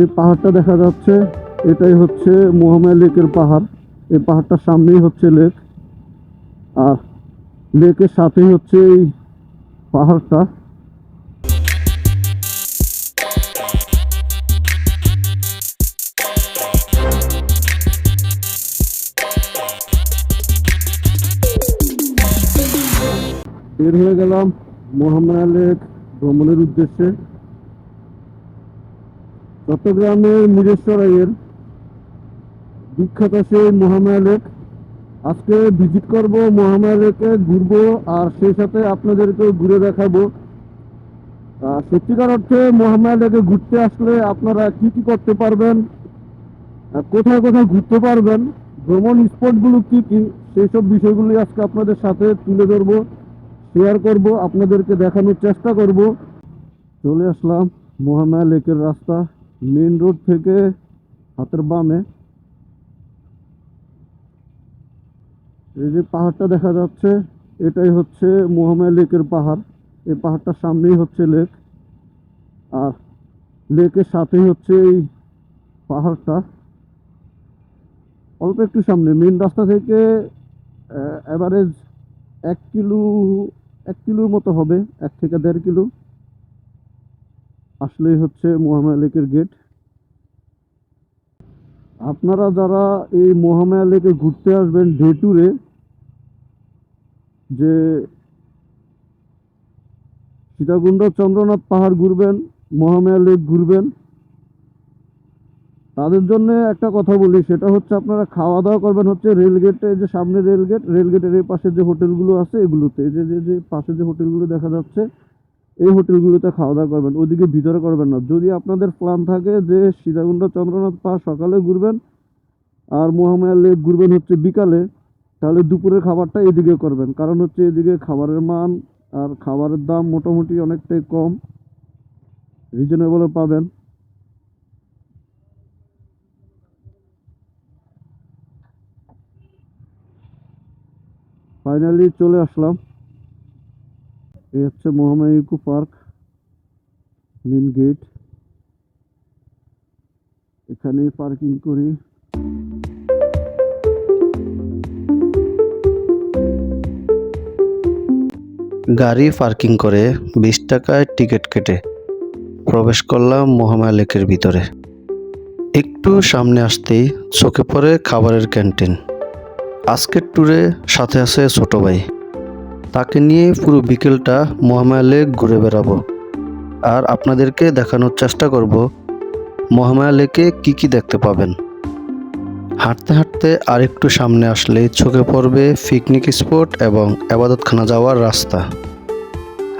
যে পাহাড়টা দেখা যাচ্ছে, এটাই হচ্ছে মোহামেয়া লেকের পাহাড়। এই পাহাড়টার সামনেই হচ্ছে লেক। আর লেকের সাথেই হচ্ছে এই পাহাড়টা। বের হয়ে গেলাম মোহামেয়া লেক ভ্রমণের উদ্দেশ্যে। চট্টগ্রামের মিরেশ্বরাইয়ের বিখ্যাত সেই মহামায়া লেক। আজকে ভিজিট করব মহামায়া লেকে, ঘুরবো, আর সেই সাথে আপনাদেরকে ঘুরে দেখাবো। সত্যিকার অর্থে মহামায়া লেকে ঘুরতে আসলে আপনারা কি কি করতে পারবেন কোথায় কোথায় ঘুরতে পারবেন, ভ্রমণ স্পটগুলো কি কি, সেই সব বিষয়গুলি আজকে আপনাদের সাথে তুলে ধরবো শেয়ার করব, আপনাদেরকে দেখানোর চেষ্টা করব। চলে আসলাম মহামায়া লেকের রাস্তা। মেন রোড থেকে হাতের বামে এই যে পাহাড়টা দেখা যাচ্ছে, এটাই হচ্ছে মহামায়া লেকের পাহাড়। এই পাহাড়টার সামনেই হচ্ছে লেক। আর লেকের সাথেই হচ্ছে এই পাহাড়টা। অল্প একটু সামনে মেন রাস্তা থেকে অ্যাভারেজ এক কিলো, এক কিলোর মতো হবে, এক থেকে দেড় কিলো। আসলেই হচ্ছে মহামায়া লেকের গেট আপনারা যারা এই মহামায়া লেকে ঘুরতে আসবেন ডে ট্যুরে যে সীতাকুণ্ড চন্দ্রনাথ পাহাড় ঘুরবেন মহামায়া লেক ঘুরবেন, তাদের জন্য একটা কথা বলি, সেটা হচ্ছে আপনারা খাওয়া দাওয়া করবেন হচ্ছে রেলগেটে যে সামনে রেলগেট রেলগেটের এই পাশে যে হোটেলগুলো আছে, এগুলোতে যে যে পাশে যে হোটেলগুলো দেখা যাচ্ছে এই হোটেলগুলোতে খাওয়া দাওয়া করবেন ওইদিকে ভিতরে করবেন না। যদি আপনাদের প্ল্যান থাকে যে সীতাকুণ্ড চন্দ্রনাথ পাহাড় সকালে ঘুরবেন আর মহামায়া লেক ঘুরবেন হচ্ছে বিকালে, তাহলে দুপুরের খাবারটা এদিকে করবেন। কারণ হচ্ছে এদিকে খাবারের মান আর খাবারের দাম মোটামুটি অনেকটাই কম। রিজনেবলও পাবেন। ফাইনালি চলে আসলাম। এই হচ্ছে Mahamaya eco park, main gate. এখানে পার্কিং করি। গাড়ি পার্কিং করে বিশ টাকায় টিকিট কেটে প্রবেশ করলাম মহামায়া লেকের ভিতরে। একটু সামনে আসতেই চোখে পড়ে খাবারের ক্যান্টিন। আজকের ট্যুরে সাথে আছে ছোট ভাই। তাকে নিয়ে পুরো বিকেলটা মহামায়া লেক ঘুরে বেড়াবো। আর আপনাদেরকে দেখানোর চেষ্টা করব মহামায়া লেকে কী কী দেখতে পাবেন। হাঁটতে হাঁটতে আরেকটু সামনে আসলে চোখে পড়বে পিকনিক স্পট এবং আবাদতখানা যাওয়ার রাস্তা।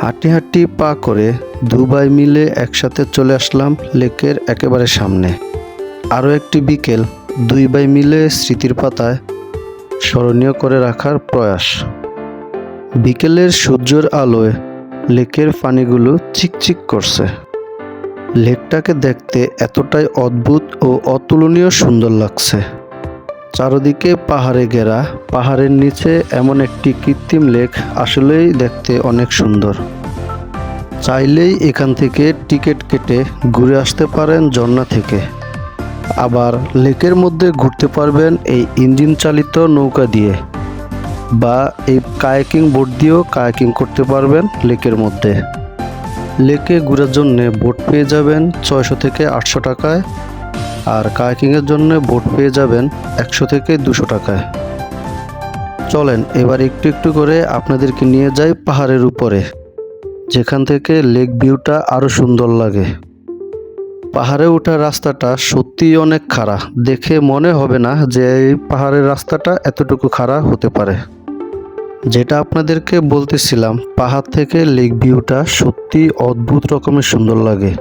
হাঁটি হাঁটি পা করে দুবাই মিলে একসাথে চলে আসলাম লেকের একেবারে সামনে। আরও একটি বিকেল দুই ভাই মিলে স্মৃতির পাতায় স্মরণীয় করে রাখার প্রয়াস। বিকেলের সূর্যের আলোয় লেকের পানিগুলো চিকচিক করছে। লেকটাকে দেখতে এতটাই অদ্ভুত ও অতুলনীয় সুন্দর লাগছে। চারদিকে পাহাড়ে ঘেরা, পাহাড়ের নিচে এমন একটি কৃত্রিম লেক আসলেই দেখতে অনেক সুন্দর। চাইলেই এখান থেকে টিকিট কেটে ঘুরে আসতে পারেন ঝর্ণা থেকে। আবার লেকের মধ্যে ঘুরতে পারবেন এই ইঞ্জিন চালিত নৌকা দিয়ে। বা এই কায়াকিং বোট দিয়েও কায়াকিং করতে পারবেন লেকের মধ্যে। লেকে ঘোরার জন্য বোট পেয়ে যাবেন ছয়শো থেকে আটশো টাকায় আর কায়াকিংয়ের জন্য বোট পেয়ে যাবেন একশো থেকে দুশো টাকায়। চলেন, এবার একটু একটু করে আপনাদেরকে নিয়ে যাই পাহাড়ের উপরে, যেখান থেকে লেক ভিউটা আরও সুন্দর লাগে। পাহাড়ে ওঠার রাস্তাটা সত্যিই অনেক খাড়া, দেখে মনে হবে না যে এই পাহাড়ের রাস্তাটা এতটুকু খাড়া হতে পারে। যেটা আপনাদেরকে বলতেছিলাম, পাহাড় থেকে লেক ভিউটা সত্যি অদ্ভুত রকমের সুন্দর লাগে।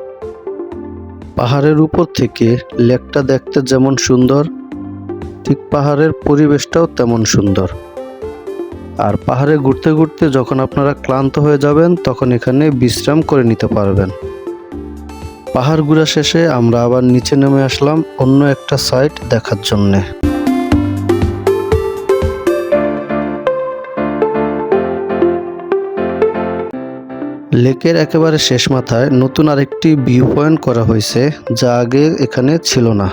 পাহাড়ের উপর থেকে লেকটা দেখতে যেমন সুন্দর, ঠিক পাহাড়ের পরিবেশটাও তেমন সুন্দর। আর পাহাড়ে ঘুরতে ঘুরতে যখন আপনারা ক্লান্ত হয়ে যাবেন, তখন এখানে বিশ্রাম করে নিতে পারবেন। পাহাড় ঘোরা শেষে আমরা আবার নিচে নেমে আসলাম অন্য একটা সাইট দেখার জন্যে। লেকের একেবারে শেষ মাথায় নতুন আরেকটি ভিউ পয়েন্ট করা হয়েছে, যা আগে এখানে ছিল না।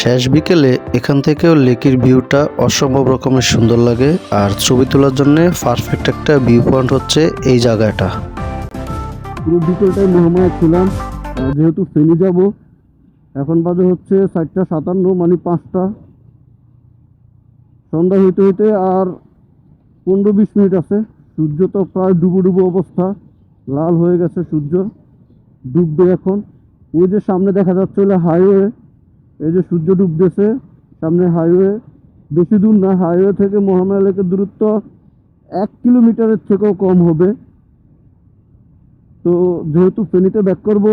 শেষ বিকেলে এখান থেকেও লেকের ভিউটা অসম্ভব রকমের সুন্দর লাগে, আর ছবি তোলার জন্য পারফেক্ট একটা ভিউ পয়েন্ট হচ্ছে এই জায়গাটা। পুরো বিকেলটাই মহামায়া ছিলাম যেহেতু ফেনি যাব, এখন বাজে হচ্ছে চারটা সাতান্ন মানে পাঁচটা। সন্ধ্যা হইতে হইতে আর পনেরো বিশ মিনিট আছে। সূর্য তো প্রায় ডুবো ডুবো অবস্থা, লাল হয়ে গেছে সূর্য, ডুববে এখন। ওই যে সামনে দেখা যাচ্ছে হলে হাইওয়ে এই যে সূর্য ডুবতেছে সামনে হাইওয়ে বেশি দূর না হাইওয়ে থেকে মহামায়া দূরত্ব এক কিলোমিটারের থেকেও কম হবে। তো যেহেতু ফেনীতে ব্যাক করব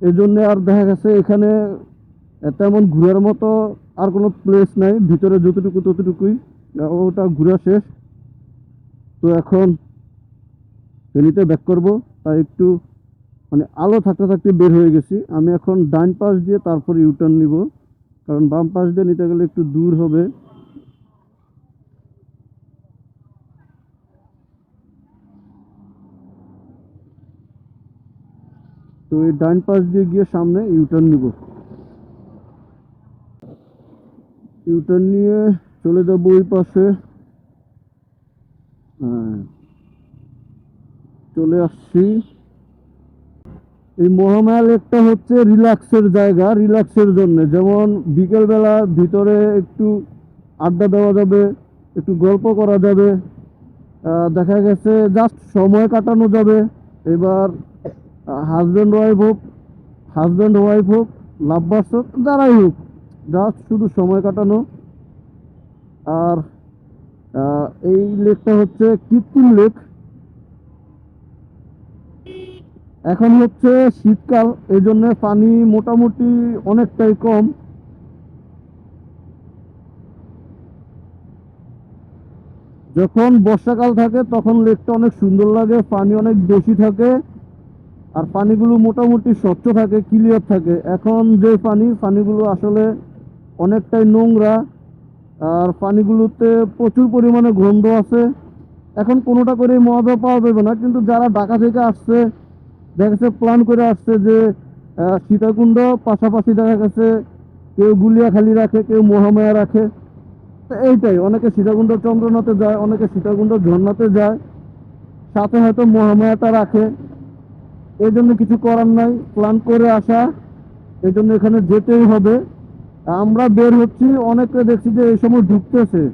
এই জন্যে আর দেখা গেছে এখানে তেমন ঘোরার মতো আর কোনো প্লেস নাই, ভিতরে যতটুকু ততটুকুই, ওটা ঘোরা শেষ। তো এখন ফেনীতে ব্যাক করব, তাই একটু মানে আলো থাকতে থাকতে বের হয়ে গেছি। আমি এখন ডান পাশ দিয়ে তারপর ইউটার্ন নিব, কারণ বাম পাশ দিয়ে নিতে গেলে একটু দূর হবে। তো এই ডান পাশ দিয়ে গিয়ে সামনে ইউটার্ন নিব। ইউটার্ন নিয়ে চলে যাব ওই পাশে। চলে আসছি। এই মহামায়া লেকটা হচ্ছে রিল্যাক্সের জায়গা, রিল্যাক্সের জন্য। যেমন বিকেলবেলা ভিতরে একটু আড্ডা দেওয়া যাবে, একটু গল্প করা যাবে দেখা গেছে জাস্ট সময় কাটানো যাবে। এবার হাজব্যান্ড ওয়াইফ হোক হাজব্যান্ড ওয়াইফ হোক লাভবার্স হোক, যারাই হোক জাস্ট শুধু সময় কাটানো। আর এই লেকটা হচ্ছে কৃত্রিম লেক। এখন হচ্ছে শীতকাল এই জন্য পানি মোটামুটি অনেকটাই কম। যখন বর্ষাকাল থাকে, তখন লেকটা অনেক সুন্দর লাগে, পানি অনেক বেশি থাকে, আর পানিগুলো মোটামুটি স্বচ্ছ থাকে ক্লিয়ার থাকে। এখন যে পানি, পানিগুলো আসলে অনেকটাই নোংরা। আর পানিগুলোতে প্রচুর পরিমাণে গন্ধ আছে। এখন কোনোটা করে মজা পাওয়া যাবে না, কিন্তু যারা ঢাকা থেকে আসছে, দেখা গেছে প্ল্যান করে আসছে যে সীতাকুণ্ড, পাশাপাশি দেখা গেছে কেউ গুলিয়াখালি রাখে, কেউ মহামায়া রাখে। এইটাই, অনেকে সীতাকুণ্ড চন্দ্রনাথে যায়, অনেকে সীতাকুণ্ড ঝর্ণাতে যায়। সাথে হয়তো মহামায়াটা রাখে। এই জন্য কিছু করার নাই প্ল্যান করে আসা। এই জন্য এখানে যেতেই হবে। আমরা বের হচ্ছি অনেকে দেখছি যে এই সময় ঢুকতেছে।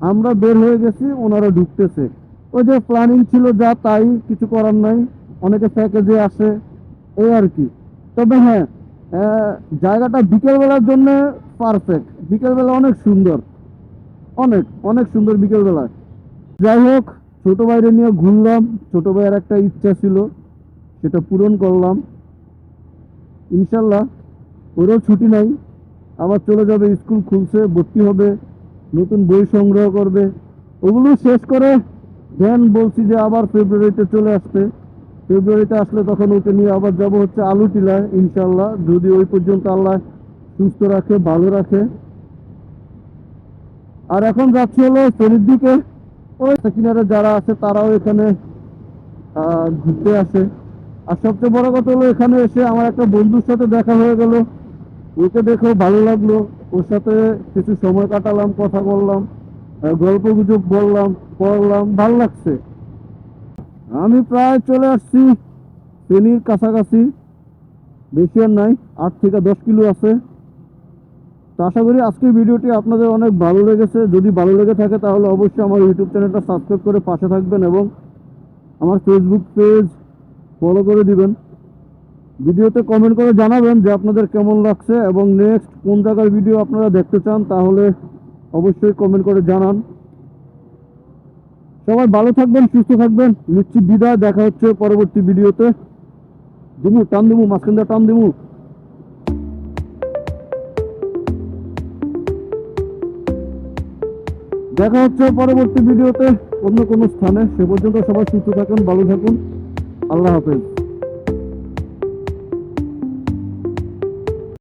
আমরা বের হয়ে গেছি, ওনারা ঢুকতেছে। ওই যে প্ল্যানিং ছিল যা, তাই কিছু করার নাই। অনেকে প্যাকেজে আসে এই আর কি। তবে হ্যাঁ জায়গাটা বিকেলবেলার জন্য পারফেক্ট বিকেলবেলা অনেক সুন্দর। অনেক অনেক সুন্দর বিকেলবেলা। যাই হোক, ছোট ভাইরে নিয়ে ঘুরলাম। ছোট ভাইয়ের একটা ইচ্ছা ছিল, সেটা পূরণ করলাম। ইনশাল্লাহ, ওরও ছুটি নাই। আবার চলে যাবে, স্কুল খুলছে, ভর্তি হবে, নতুন বই সংগ্রহ করবে। ওগুলো শেষ করে দেন বলছি যে আবার ফেব্রুয়ারিতে চলে আসতে। ফেব্রুয়ারিতে আসলে তখন ওকে নিয়ে আবার যাব হচ্ছে আলু টিলায় ইনশাল্লাহ যদি ওই পর্যন্ত আল্লাহ সুস্থ রাখে, ভালো রাখে। আর এখন যাচ্ছি হলো ফেরির দিকে। ওই কিনারে যারা আছে, তারাও এখানে ঘুরতে আসে। আর সবচেয়ে বড় কথা হলো, এখানে এসে আমার একটা বন্ধুর সাথে দেখা হয়ে গেল। ওকে দেখেও ভালো লাগল। ওর সাথে কিছু সময় কাটালাম, কথা বললাম গল্প গুজব বললাম, পড়লাম, ভালো লাগছে। আমি প্রায় চলে আসছি ফেনীর কাছাকাছি। বেশি আর নাই, আট থেকে দশ কিলো আছে। তো আশা করি আজকের ভিডিওটি আপনাদের অনেক ভালো লেগেছে। যদি ভালো লেগে থাকে তাহলে অবশ্যই আমার ইউটিউব চ্যানেলটা সাবস্ক্রাইব করে পাশে থাকবেন এবং আমার ফেসবুক পেজ ফলো করে দিবেন। ভিডিওতে কমেন্ট করে জানাবেন যে আপনাদের কেমন লাগছে এবং নেক্সট কোন জায়গার ভিডিও আপনারা দেখতে চান, তাহলে অবশ্যই কমেন্ট করে জানান। সবাই ভালো থাকবেন, সুস্থ থাকবেন, নিশ্চিত বিদায়, দেখা হচ্ছে পরবর্তী ভিডিওতে। দিমু টান দিমু মাঝখান দিয়ে টান দিমু। দেখা হচ্ছে পরবর্তী ভিডিওতে অন্য কোনো স্থানে। সে পর্যন্ত সবাই সুস্থ থাকুন, ভালো থাকুন। আল্লাহ হাফেজ।